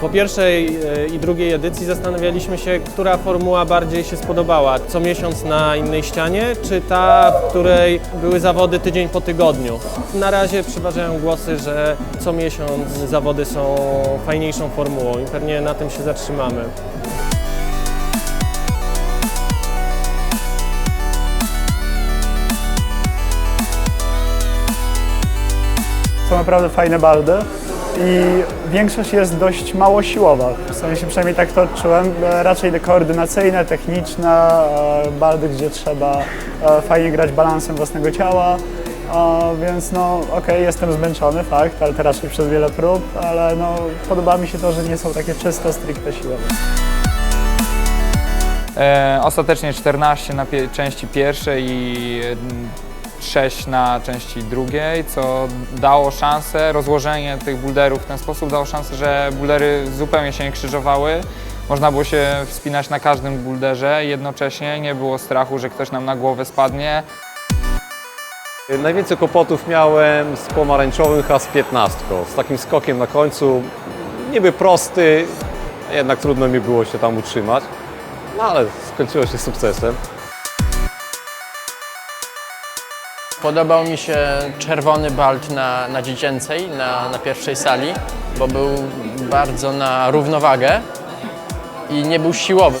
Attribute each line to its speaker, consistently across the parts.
Speaker 1: Po pierwszej e, i drugiej edycji zastanawialiśmy się, która formuła bardziej się spodobała. Co miesiąc na innej ścianie, czy ta, w której były zawody tydzień po tygodniu. Na razie przeważają głosy, że co miesiąc zawody są fajniejszą formułą i pewnie na tym się zatrzymamy.
Speaker 2: Są naprawdę fajne baldy i większość jest dość mało siłowa. W sensie przynajmniej tak to odczułem. Raczej te koordynacyjne, techniczne, e, baldy, gdzie trzeba e, fajnie grać balansem własnego ciała. Więc no okej, jestem zmęczony, fakt, ale to raczej przez wiele prób, ale no podoba mi się to, że nie są takie czysto stricte siłowe.
Speaker 3: E, ostatecznie 14 na pie- części pierwszej i 6 na części drugiej, co dało szansę, rozłożenie tych bulderów w ten sposób dało szansę, że buldery zupełnie się nie krzyżowały. Można było się wspinać na każdym bulderze jednocześnie, nie było strachu, że ktoś nam na głowę spadnie.
Speaker 4: Najwięcej kłopotów miałem z pomarańczowym HS-15, z takim skokiem na końcu. Niby prosty, jednak trudno mi było się tam utrzymać, no ale skończyło się sukcesem.
Speaker 5: Podobał mi się czerwony balt na, na dziecięcej, na, na pierwszej sali, bo był bardzo na równowagę i nie był siłowy.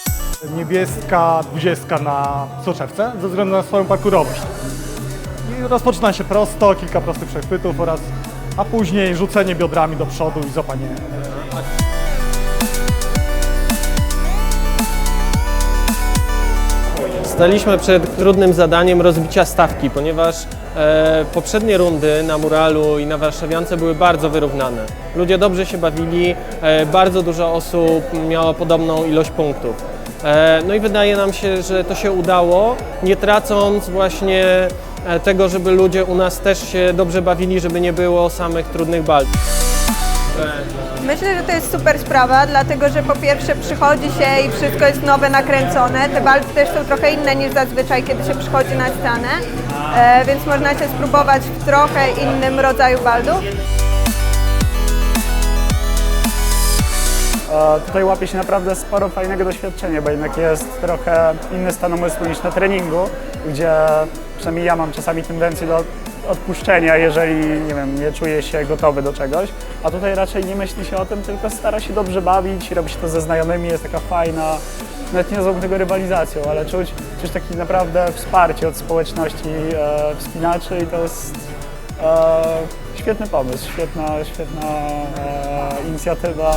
Speaker 6: niebieska dwudziestka na soczewce ze względu na swoją parkurowość. I rozpoczyna się prosto, kilka prostych przechwytów oraz, a później rzucenie biodrami do przodu i złapanie
Speaker 1: Staliśmy przed trudnym zadaniem rozbicia stawki, ponieważ e, poprzednie rundy na Muralu i na Warszawiance były bardzo wyrównane. Ludzie dobrze się bawili, e, bardzo dużo osób miało podobną ilość punktów. E, no i wydaje nam się, że to się udało, nie tracąc właśnie e, tego, żeby ludzie u nas też się dobrze bawili, żeby nie było samych trudnych bal.
Speaker 7: Myślę, że to jest super sprawa, dlatego że po pierwsze przychodzi się i wszystko jest nowe, nakręcone. Te walki też są trochę inne niż zazwyczaj, kiedy się przychodzi na scenę, e, więc można się spróbować w trochę innym rodzaju baldów.
Speaker 2: E, Tutaj łapie się naprawdę sporo fajnego doświadczenia, bo jednak jest trochę inny stan umysłu niż na treningu, gdzie przynajmniej ja mam czasami tendencję do odpuszczenia, jeżeli nie wiem, nie czuję się gotowy do czegoś, a tutaj raczej nie myśli się o tym, tylko stara się dobrze bawić, robi się to ze znajomymi, jest taka fajna, nawet nie nazwałbym tego rywalizacją, ale czuć, czuć takie naprawdę wsparcie od społeczności e, wspinaczy i to jest e, świetny pomysł, świetna, świetna e, inicjatywa.